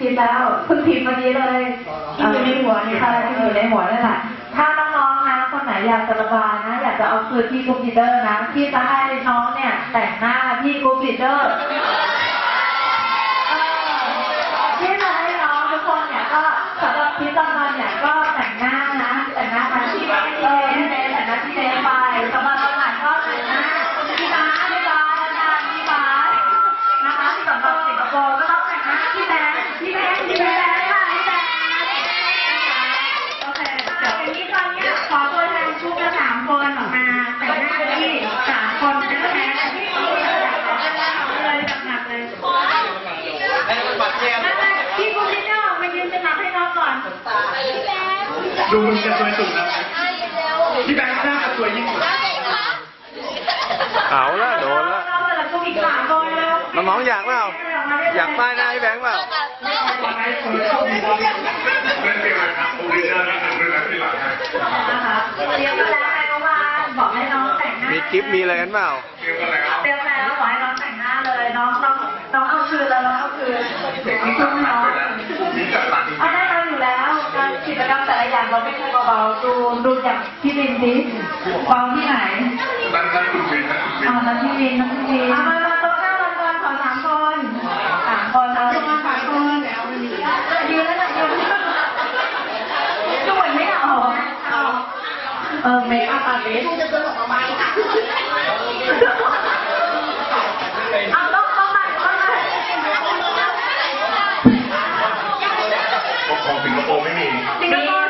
คิดแล้วคุณผิดวันนี้เลยที่อยู่ในหัวนี่ค่ะที่อยู่ในหัวนั่นแหละถ้าน้องๆนะคนไหนอยากจะระบายนะ อยากจะเอาคืนพี่กูปีเตอร์นะพี่จะให้น้องเนี่ย แต่งหน้าพี่กูปีเตอร์ที่จะให้น้องทุกคนเนี่ยก็สำหรับพี่ตอนนั้นเนี่ยก็ ดูมึงจะสวยสุดแล้วพี่แบงค์หน้าสวยยิ่งกว่าเอาละโดนละมันมองอยากเปล่าอยากป้ายหน้าให้แบงค์เปล่ามีกิฟมีอะไรกันเปล่าเตรียมแล้วขอให้น้องแต่งหน้าเลย น้องต้องต้องเอาคืนแล้วน้องเอาคืนน้อง มันไม่ใช่เบาๆดูดูอย่างพี่วินดิเบาที่ไหนนั่นนั่นคุณวินนะคุณวินอ๋อนั่นพี่วินนั่นพี่วินมามาต๊ะหน้ามาก่อนขอสามคนสามคนแล้วจะมาสามคนแล้ยืนแล้วนะยืนก็เหมือไม่เอาเออเมคอัพอาร์ติสต์จะเดินออกมไหมต้องต้องมาต้องมาสิงคโปร์ไม่มีสิงคโปร์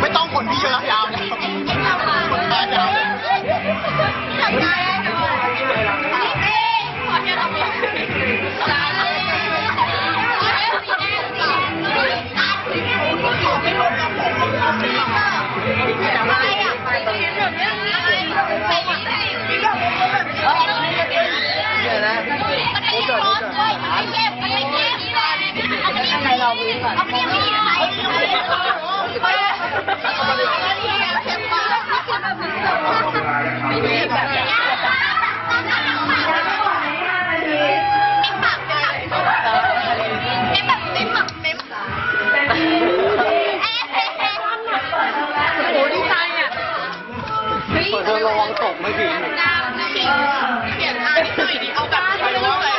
ไม่ต้องขนพี่เยอะยาวนะขนตายาว 你。 เปลี่ยนเขียนอันหน่อยดิเอาแบบที่รู้เลย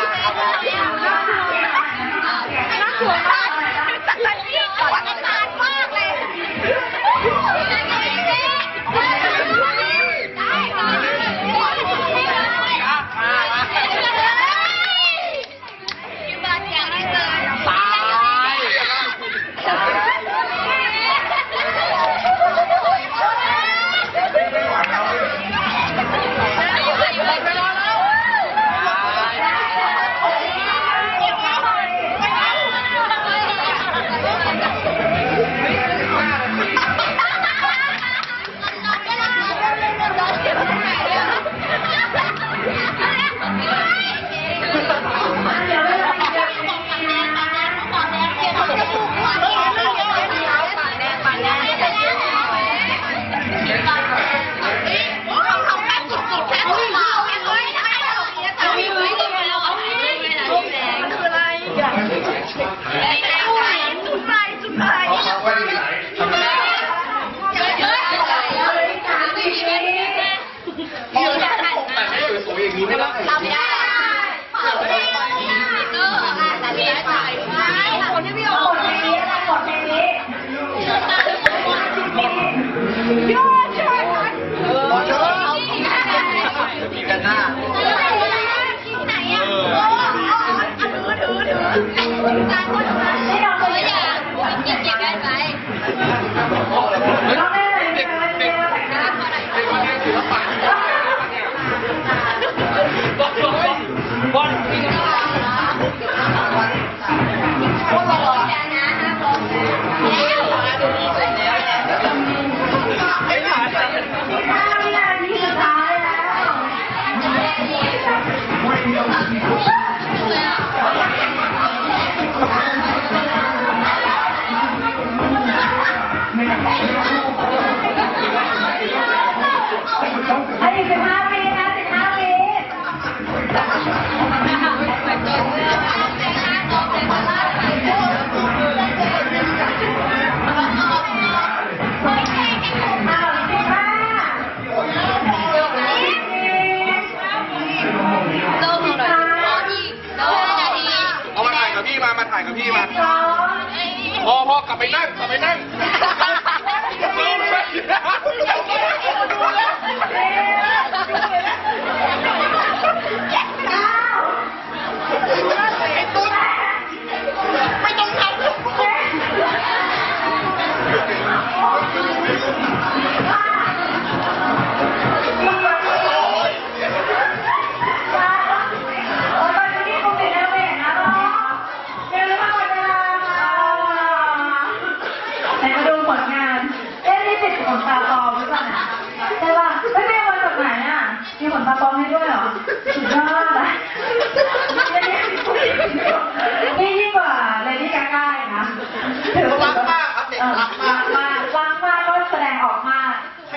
ถือว่ารักมากครับเด็กรักมากมากรักมากก็แสดงออกมาก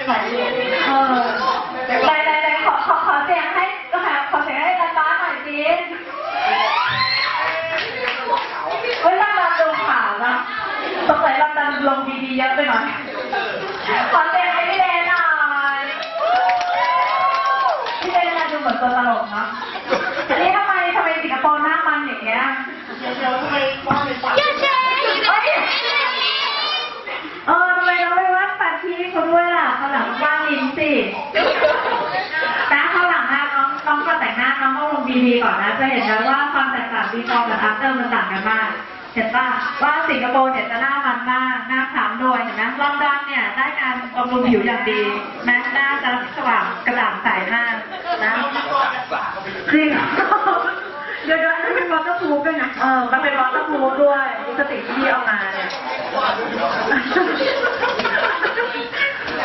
ใส่เออไหนไหนไหนขอขอขอเสียงให้ขอขอเสียงให้ตาตาหน่อยสิเฮ้ยตาตาดูขาวนะสงสัยเราจะลงดีๆเยอะไปหน่อยขอเสียงให้พี่เดนหน่อยพี่เดนน่าดูเหมือนตัวตลกเนาะอันนี้ทำไมทำไมสิงคโปร์หน้ามันอย่างเงี้ยเข้างหลังว่างลิ้นสินะข้างหลังนะน้องน้องก็แต่งหน้าน้องต้องลงดีๆก่อนนะจะเห็นนะว่าความแตกต่างบีฟอร์กับอัฟเตอร์มันต่างกันมากเห็นป่ะว่าสิงคโปร์เนี่ยจะหน้ามันมากหน้าขาวด้วยเห็นไหมลอนดอนเนี่ยได้การบำรุงผิวอย่างดีแม้หน้าจะสว่างกระจ่างใสมากนะจริงเดี๋ยวเดี๋ยวอันนี้เป็นวอเตอร์พูฟด้วยนะเออมันเป็นวอเตอร์พูฟด้วยลิปสติกที่พี่เอามาเนี่ย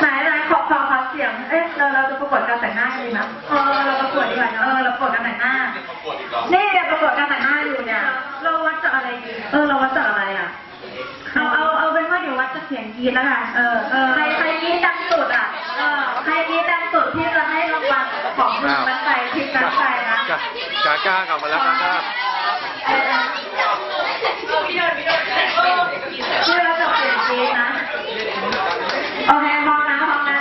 ไหนไหนขอขอขอเสียง เอ๊ะเราเราจะประกวดการแต่งหน้ากันดีไหมเออเราประกวดดีกว่าเนอะเออเราประกวดการแต่งหน้านี่เดี๋ยวประกวดการแต่งหน้าอยู่เนี่ย เราวัดจากอะไรดีเออเราวัดจากอะไรอะ เอาเอาเอาเป็นว่าเดี๋ยววัดจากเสียงกรีดแล้วกัน เออเออใครใครกรีดดังสุดอะ เออใครกรีดดังสุดที่จะให้รางวัลของมึงนั้นไปคลิปนั้นไปนะ กากาก้ากลับมาแล้วกาก้าชื่อเราจะเปลี่ยนปีนะ โอเคพร้อมนะพร้อมนะ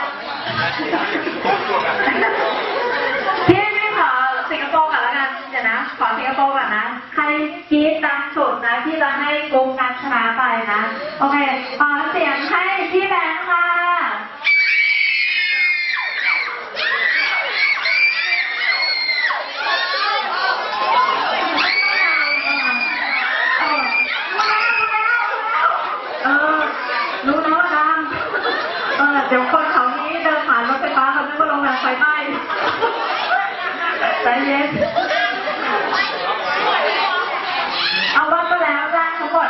พี่ไม่ขอสิงคโปร์ก่อนแล้วกันเดี๋ยวนะ ขอสิงคโปร์ก่อนนะ ใครกรีดดังสุดนะที่จะให้กรุงการชนะไปนะ โอเคขอเสียงให้พี่แบงค์ค่ะ เออ รู้นะว่าดังเออ เดี๋ยวคนเขานี้เดินผ่านรถไฟฟ้าเขาคิดว่าโรงแรมไฟไหม้ใจเย็น เอาวัดก็แล้วได้ทั้งหมด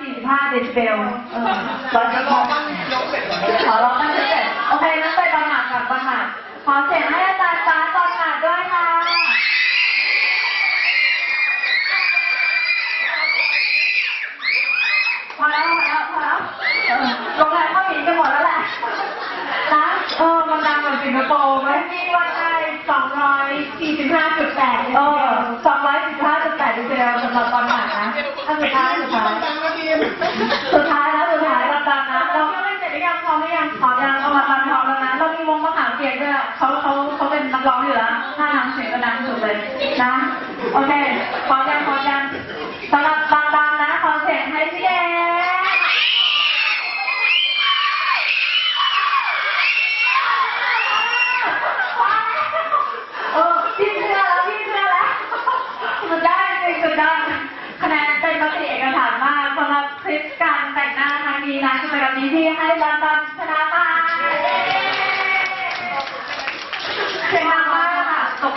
145 เดซิเบลเออร้อยจะสิบรอห้าบ้างยกเสร็จขอร้องกันเสร็จโอเคงั้นไปบังหมัดกับบังหมัดขอเสียงให้อาจารย์ฟ้าตอนหมัดด้วยค่ะพอแล้วพอแล้วพอแล้วเออโรงแรมก็หนีกันหมดแล้วแหละนะเออมันดังเหมือนสิงคโปร์ไหมมีวันได้สองร้อยสี่สิบห้าจุดแปดเออสองร้อยสี่สิบห้าจุดแปดดีเซลสำหรับตอนหมัดนะอันสุดท้ายสุดท้าย หอยังพร้อมยังเอามาตามพร้อมแล้วนะเรามีวงมะขามเปียกด้วยเขาเขาเขาเป็นนักร้องอยู่แล้วถ้าทำเสียงก็ดังสุดเลยนะ โอเคพร้อมยังพร้อมยังสำหรับ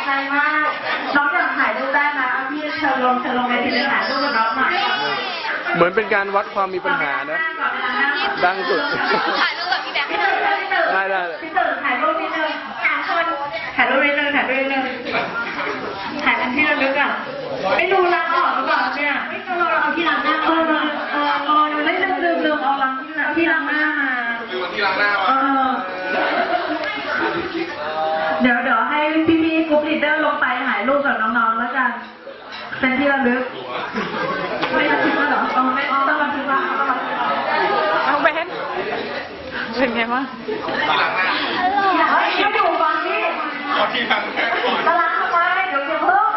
ใจมาก น้องอยากถ่ายรูปได้นะพี่เชิญลงเชิญลงในทีถ่ายรูปกับน้องหน่อยเหมือนเป็นการวัดความมีปัญหานะ ดังสุด ถ่ายรูปกับพี่แบงค์พี่ตื่นพี่ตื่นได้ได้พี่ตื่นถ่ายรูปนิดนึงสามคนถ่ายรูปนิดนึงถ่ายรูปนิดนึงถ่ายเป็นที่ระลึกอะไม่ดูรังออกหรือเปล่าเนี่ย ไม่ดูเราเอาที่รังหน้าเออเออ เป็นที่ระลึก ไม่บันทึกแล้วเหรอเออไม่ต้องบันทึกว่าต้องบันทึกเอาเบนเป็นไงบ้างที่ล้างหน้าเฮ้ยไม่อยู่ฟังนี่เอาที่ล้างหน้าก่อนตารางทำไมเดี๋ยวจะเพิ่ม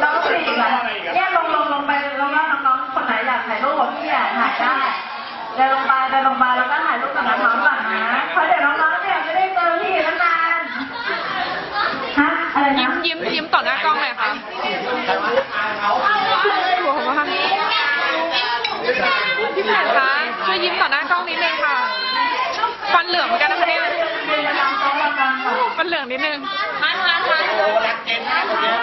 เราก็สี่แบบเนี่ยลงลงลงไปแล้วว่าน้องๆคนไหนอยากถ่ายรูปกับพี่อะถ่ายได้เดินลงไปเดินลงไปแล้วก็ถ่ายรูปกับน้องๆก่อนนะเพราะเดี๋ยวน้องๆเนี่ยไม่ได้เจอพี่ตั้งนานฮะอะไรยิ้นะมยิ้มยิ้มต่อหน้ากล้องเลยค่ะหัวของมา พี่แผนคะช่วยยิ้มต่อหน้ากล้องนิดนึงค่ะฟันเหลืองเหมือนกันนะคะเนี่ยยืนตามโต๊ะประกันก่อนฟันเหลืองนิดนึงทันทันทันโอ้รักเก่งนะคนเนี้ย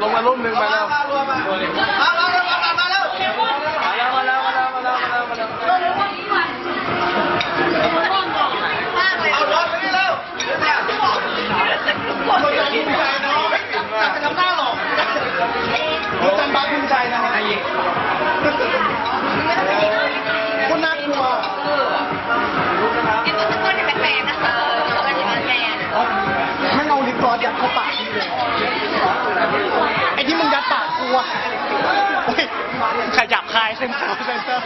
คนจะภูมิใจเนาะจะทำหน้าหลอกคนจำบ้าภูมิใจนะฮะ ขยับคายเซนเซอร์เซนเซอร์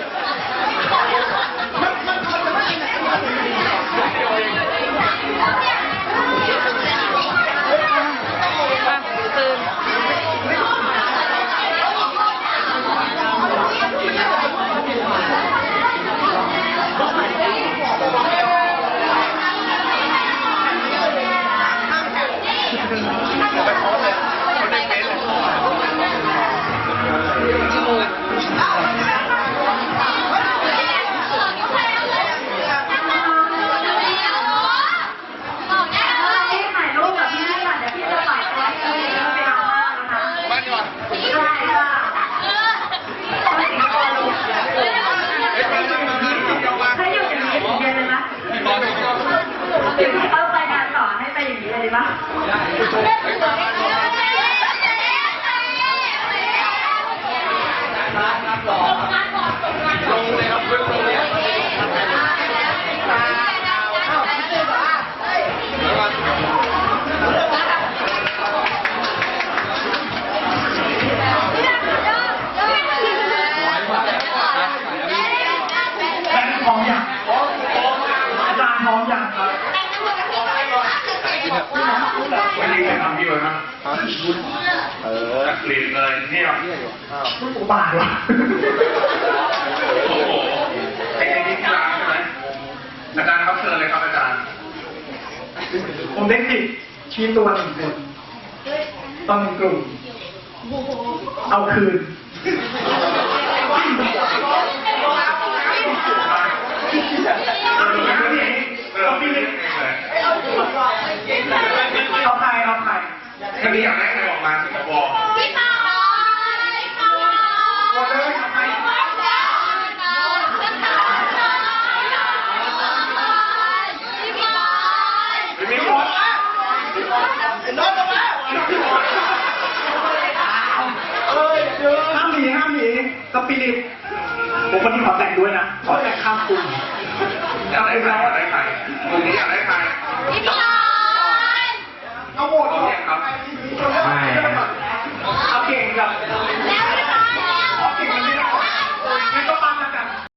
มยังครับวันนี้จะทำพี่เลยนะเออจัดกรีดเลยเนี่ยอุบาทวะโอ้โหไอ้นี่ที่ร้านใช่ไหมอาจารย์ครับเชิญเลยครับอาจารย์ ผมเด็กติดชี้ตัวหนึ่งคนต้องหนึ่งกลุ่ม เอาคืน เออไม่รู้นี่ เออไม่เอาใครเอาใครถ้ามีอยากได้ใครออกมาสิงคโปร์พี่ปอยวันเลยเอาใครไม่มีคนไอ้น้องมาแล้วเอ้ยเดี๋ยวห้ามหนีห้ามหนีสปิริตผมวันนี้ขอแต่งด้วยนะขอแต่งข้ามกลุ่ม อยากได้ใครอยากได้ใครกลุ่มนี้อยากได้ใครพี่ปอยเอาหมดเนี่ยครับเอาเก่งกับ